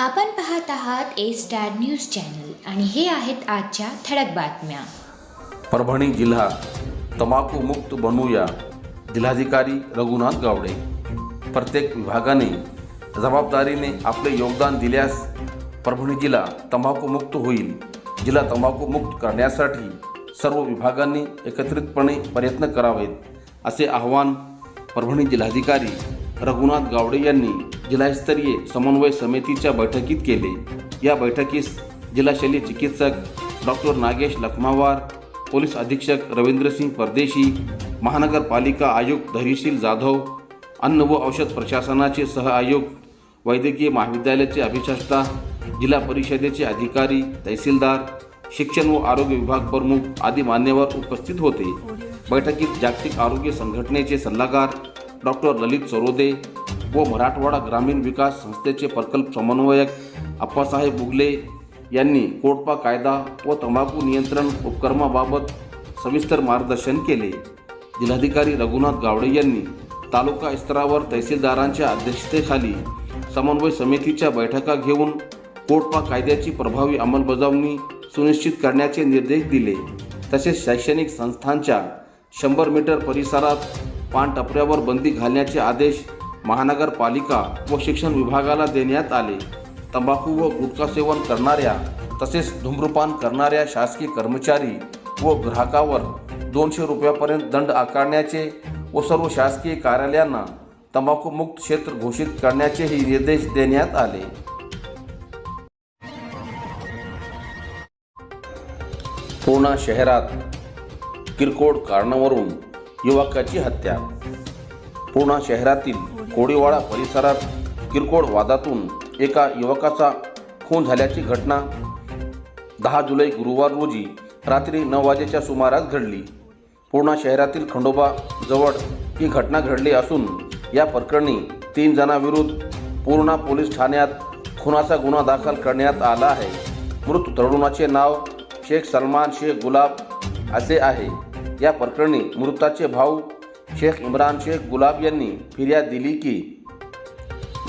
आपण पाहत आहात ए स्टार न्यूज चॅनल आणि हे आहेत आजच्या ठळक बातम्या. परभणी जिल्हा तंबाखू मुक्त बनवूया जिल्हाधिकारी रघुनाथ गावडे. प्रत्येक विभागाने जबाबदारीने आपले योगदान दिल्यास परभणी जिल्हा तंबाखू मुक्त होईल. जिल्हा तंबाखू मुक्त करण्यासाठी सर्व विभागांनी एकत्रितपणे प्रयत्न करावेत असे आवाहन परभणी जिल्हाधिकारी रघुनाथ गावडे यांनी जिल्हास्तरीय समन्वय समितीच्या बैठकीत केले. या बैठकीस जिल्हा शल्य चिकित्सक डॉक्टर नागेश लखमावार पोलीस अधीक्षक रवींद्रसिंग परदेशी महानगरपालिका आयुक्त धैर्यशील जाधव अन्न व औषध प्रशासनाचे सहआयुक्त वैद्यकीय महाविद्यालयाचे अभिशास्ता जिल्हा परिषदेचे अधिकारी तहसीलदार शिक्षण व आरोग्य विभाग प्रमुख आदी मान्यवर उपस्थित होते. बैठकीत जागतिक आरोग्य संघटनेचे सल्लागार डॉक्टर ललित सरोदे व मराठवाडा ग्रामीण विकास संस्थेचे प्रकल्प समन्वयक अप्पासाहेब बुगले यांनी कोटपा कायदा व तंबाखू नियंत्रण उपक्रमाबाबत सविस्तर मार्गदर्शन केले. जिल्हाधिकारी रघुनाथ गावडे यांनी तालुका स्तरावर तहसीलदारांच्या अध्यक्षतेखाली समन्वय समितीच्या बैठका घेऊन कोटपा कायद्याची प्रभावी अंमलबजावणी सुनिश्चित करण्याचे निर्देश दिले. तसेच शैक्षणिक संस्थांच्या शंभर मीटर परिसरात पानटपऱ्यावर बंदी घालण्याचे आदेश महानगरपालिका व शिक्षण विभागाला देण्यात आले. तंबाखू व गुटखा सेवन करणाऱ्या तसेच धूम्रपान करणाऱ्या शासकीय कर्मचारी व ग्राहकावर दोनशे रुपयापर्यंत दंड आकारण्याचे व सर्व शासकीय कार्यालयांना तंबाखूमुक्त क्षेत्र घोषित करण्याचेही निर्देश देण्यात आले. पूर्णा शहरात किरकोळ कारणावरून युवकाची हत्या. पूर्णा शहरातील कोडीवाडा परिसरात किरकोळ वादातून एका युवकाचा खून झाल्याची घटना दहा जुलै गुरुवार रोजी रात्री नऊ वाजेच्या सुमारास घडली. पूर्णा शहरातील खंडोबा जवळ ही घटना घडली असून या प्रकरणी तीन जणांविरुद्ध पूर्णा पोलीस ठाण्यात खुनाचा गुन्हा दाखल करण्यात आला आहे. मृत तरुणाचे नाव शेख सलमान शेख गुलाब असे आहे. या प्रकरणी मृताचे भाऊ शेख इम्रान शेख गुलाब यांनी फिर्याद दिली की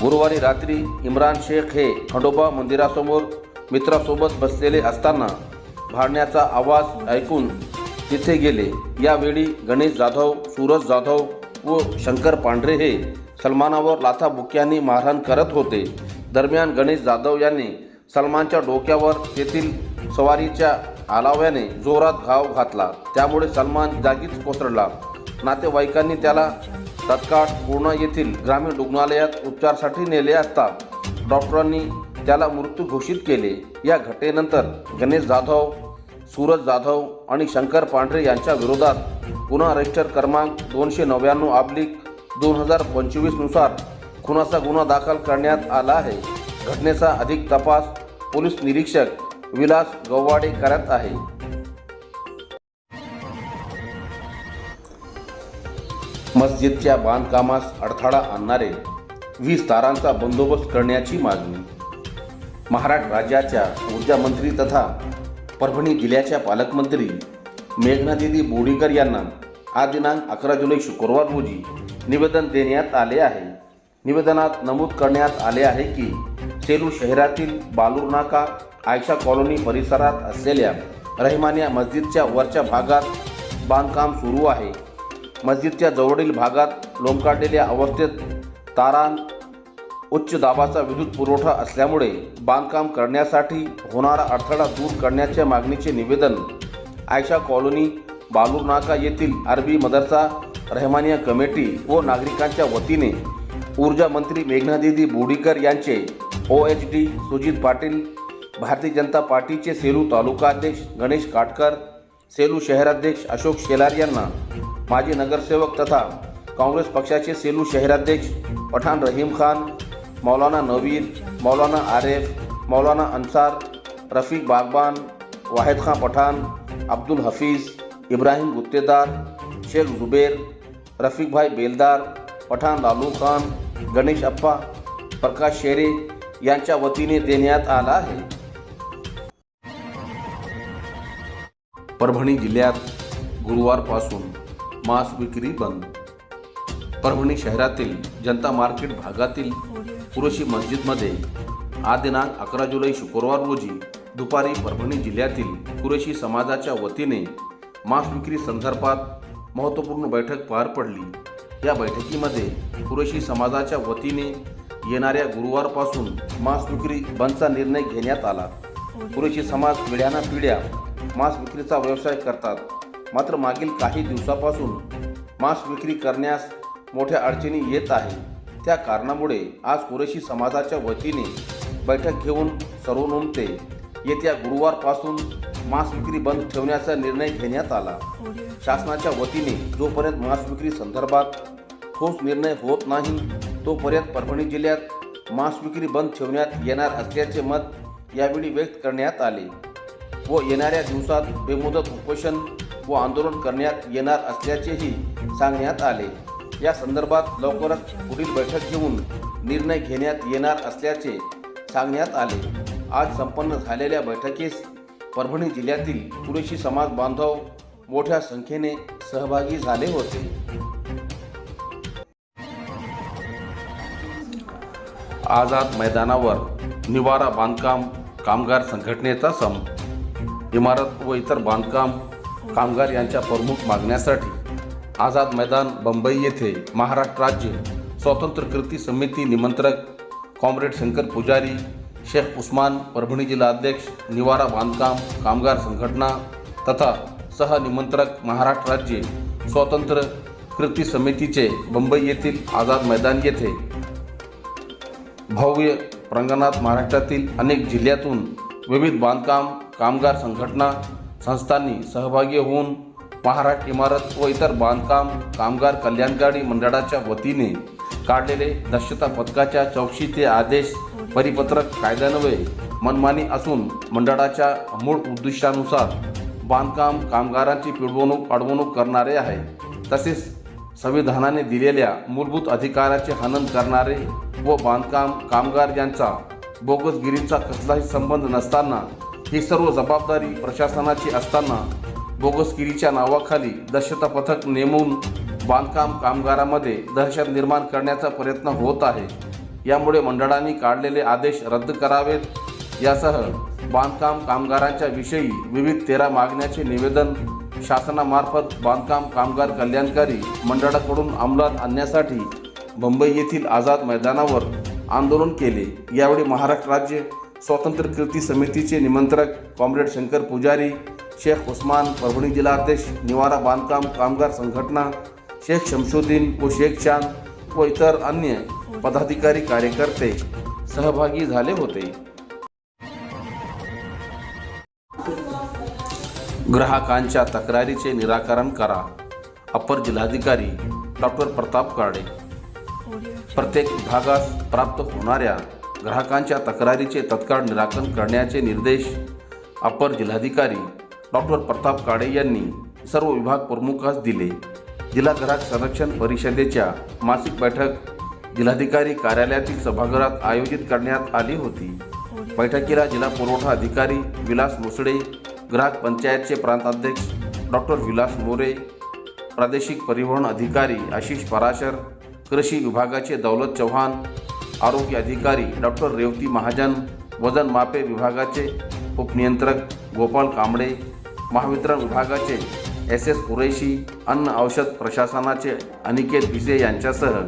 गुरुवारी रात्री इम्रान शेख हे खंडोबा मंदिरासमोर मित्रासोबत बसलेले असताना भाडण्याचा आवाज ऐकून तिथे गेले. यावेळी गणेश जाधव सूरज जाधव व शंकर पांढरे हे सलमानावर लाथाबुक्यांनी मारहाण करत होते. दरम्यान गणेश जाधव यांनी सलमानच्या डोक्यावर तेथील सवारीच्या आलाव्याने जोरात घाव घातला. त्यामुळे सलमान जागीच कोसळला. नातेवाईकांनी त्याला तत्काळ पूर्णा येथील ग्रामीण रुग्णालयात उपचारासाठी नेले असता डॉक्टरांनी त्याला मृत्यू घोषित केले. या घटनेनंतर गणेश जाधव सूरज जाधव आणि शंकर पांढरे यांच्या विरोधात गुन्हा रजिस्टर क्रमांक दोनशे नव्याण्णव आब्लिक दोन हजार पंचवीसनुसार खुनाचा गुन्हा दाखल करण्यात आला आहे. घटनेचा अधिक तपास पोलीस निरीक्षक विलास गव्वाडे करत आहे. मस्जिदच्या बांधकामास अडथळा आणणारे वीस तारांचा बंदोबस्त करण्याची मागणी. महाराष्ट्र राज्याच्या ऊर्जा मंत्री तथा परभणी जिल्ह्याच्या पालकमंत्री मेघनादिदी बोडीकर यांना आज दिनांक अकरा जुलै शुक्रवार रोजी निवेदन देण्यात आले आहे. निवेदनात नमूद करण्यात आले आहे की सेलू शहरातील बालूर नाका आयशा कॉलनी परिसरात असलेल्या रहमानिया मस्जिदच्या वरच्या भागात बांधकाम सुरू आहे. मस्जिदच्या जवळील भागात लोंबकाडलेल्या अवस्थेत तारां उच्च दाबाचा विद्युत पुरवठा असल्यामुळे बांधकाम करण्यासाठी होणारा अडथळा दूर करण्याच्या मागणीचे निवेदन आयशा कॉलनी बालुरनाका येथील अरबी मदरसा रहमानिया कमिटी व नागरिकांच्या वतीने ऊर्जा मंत्री मेघनादिदी बोडीकर यांचे O H D Sujit Patil Bharatiya Janata पार्टीचे सेलू तालुकाध्यक्ष गणेश काटकर सेलू शहराध्यक्ष अशोक शेलार यांना माजी नगरसेवक तथा काँग्रेस पक्षाचे सेलू शहराध्यक्ष पठाण रहीम खान मौलाना नवीद मौलाना आरेफ मौलाना अन्सार रफीक बागबान वाहिद खां पठाण अब्दुल हफीज इब्राहिम गुत्तेदार शेख जुबेर रफीकभाई बेलदार पठाण लालू खान गणेश अप्पा प्रकाश शेरे यांच्या वतीने देण्यात आला आहे. परभणी जिल्ह्यात गुरुवारपासून मांस विक्री बंद. परभणी शहरातील जनता मार्केट भागातील पुरुषी मस्जिदमध्ये आज दिनांक अकरा जुलै शुक्रवार रोजी दुपारी परभणी जिल्ह्यातील कुरेशी समाजाच्या वतीने मांस विक्री संदर्भात महत्त्वपूर्ण बैठक पार पडली. या बैठकीमध्ये कुरेशी समाजाच्या वतीने येणाऱ्या गुरुवारपासून मांस विक्री बंदचा निर्णय घेण्यात आला. कुरेशी समाज पिढ्याना पिढ्या मांस विक्रीचा व्यवसाय करतात. मात्र मागील काही दिवसापासून मांस विक्री करण्यास मोठ्या अडचणी येत आहे. त्या कारणामुळे आज कुरेशी समाजाच्या वतीने बैठक घेऊन सर्वनोमते येत्या गुरुवारपासून मांस विक्री बंद ठेवण्याचा निर्णय घेण्यात आला. शासनाच्या वतीने जोपर्यंत मांस विक्री संदर्भात ठोस निर्णय होत नाही तोपर्यंत परभणी जिल्ह्यात मांस विक्री बंद ठेवण्यात येणार असल्याचे मत यावेळी व्यक्त करण्यात आले. व येणाऱ्या दिवसात बेमुदत उपोषण व आंदोलन करण्यात येणार असल्याचेही सांगण्यात आले. या संदर्भात लवकरच पुढील बैठक घेऊन निर्णय घेण्यात येणार असल्याचे सांगण्यात आले. आज संपन्न झालेल्या बैठकीस परभणी जिल्ह्यातील पुरेशी समाज बांधव मोठ्या संख्येने सहभागी झाले होते. आझाद मैदानावर निवारा बांधकाम कामगार संघटनेचा संप इमारत व इतर बांधकाम कामगार यांच्या प्रमुख मागण्यासाठी आझाद मैदान बंबई येथे महाराष्ट्र राज्य स्वातंत्र्य कृती समिती निमंत्रक कॉम्रेड शंकर पुजारी शेख उस्मान परभणी जिल्हा अध्यक्ष निवारा बांधकाम कामगार संघटना तथा सहनिमंत्रक महाराष्ट्र राज्य स्वातंत्र्य कृती समितीचे बंबई येथील आझाद मैदान येथे भव्य प्रांगणात महाराष्ट्रातील अनेक जिल्ह्यातून विविध बांधकाम कामगार संघटना संस्थांनी सहभागी होऊन महाराष्ट्र इमारत व इतर बांधकाम कामगार कल्याणकारी मंडळाच्या वतीने काढलेले दक्षता पथकाच्या चौकशीचे आदेश परिपत्रक कायद्यान्वये मनमानी असून मंडळाच्या मूळ उद्दिष्टानुसार बांधकाम कामगारांची पिळवणूक अडवणूक करणारे आहे. तसेच संविधानाने दिलेल्या मूलभूत अधिकाराचे हनन करणारे व बांधकाम कामगार यांचा बोगसगिरीचा कसलाही संबंध नसताना ही सर्व जबाबदारी प्रशासनाची असताना बोगसगिरीच्या नावाखाली दक्षता पथक नेमून बांधकाम कामगारामध्ये दहशत निर्माण करण्याचा प्रयत्न होत आहे. यामुळे मंडळांनी काढलेले आदेश रद्द करावेत. यासह बांधकाम कामगारांच्या विषयी विविध तेरा मागण्याचे निवेदन शासनामार्फत बांधकाम कामगार कल्याणकारी मंडळाकडून अंमलात आणण्यासाठी मुंबई येथील आझाद मैदानावर आंदोलन केले. यावेळी महाराष्ट्र राज्य स्वातंत्र्य कृती समितीचे निमंत्रक कॉम्रेड शंकर पुजारी शेख उस्मान परभणी जिल्हाध्यक्ष निवारा बांधकाम कामगार संघटना शेख शमशुद्दीन व शेख चांद व इतर अन्य पदाधिकारी कार्यकर्ते सहभागी झाले होते. ग्राहकांच्या तक्रारीचे निराकरण करा. अपर जिल्हाधिकारी डॉक्टर प्रताप कार्डे प्रत्येक विभागास प्राप्त होणाऱ्या ग्राहकांच्या तक्रारीचे तत्काळ निराकरण करण्याचे निर्देश अपर जिल्हाधिकारी डॉक्टर प्रताप काळे यांनी सर्व विभाग प्रमुखास दिले. जिल्हा ग्राहक संरक्षण परिषदेच्या मासिक बैठक जिल्हाधिकारी कार्यालयातील सभागृहात आयोजित करण्यात आली होती. बैठकीला जिल्हा पुरवठा अधिकारी विलास मुसळे ग्राहक पंचायतचे प्रांताध्यक्ष डॉक्टर विलास मोरे प्रादेशिक परिवहन अधिकारी आशिष पराशर कृषी विभागाचे दौलत चव्हाण आरोग्य अधिकारी डॉक्टर रेवती महाजन वजन मापे विभागाचे उपनियंत्रक गोपाल कांबळे महावितरण विभागाचे एस एस कुरेशी अन्न औषध प्रशासनाचे अनिकेत भिसे यांच्यासह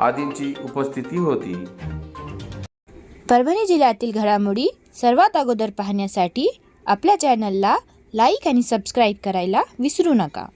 आदींची उपस्थिती होती. परभणी जिल्ह्यातील घडामोडी सर्वात अगोदर पाहण्यासाठी आपल्या चॅनलला लाईक आणि सबस्क्राईब करायला विसरू नका.